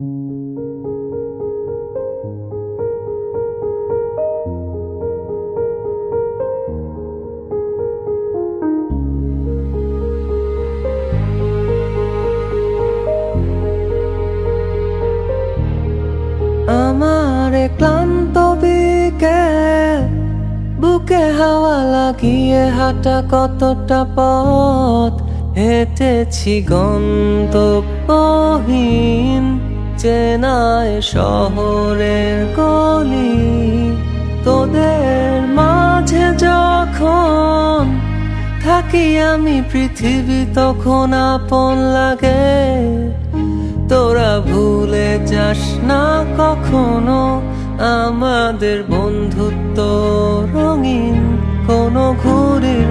আমার ক্লান্ত বিকেল বুকে হাওয়া লাগিয়ে হাঁটা কতটা পথ? হেঁটেছি গন্তব্যহীন চেনায় শহরের গলি, তোদের মাঝে যখন থাকি আমি পৃথিবী, তখন আপন লাগে। তোরা ভুলে যাস না কখনো আমাদের বন্ধুত্ব রঙিন কোনো ঘুরির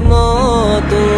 মতো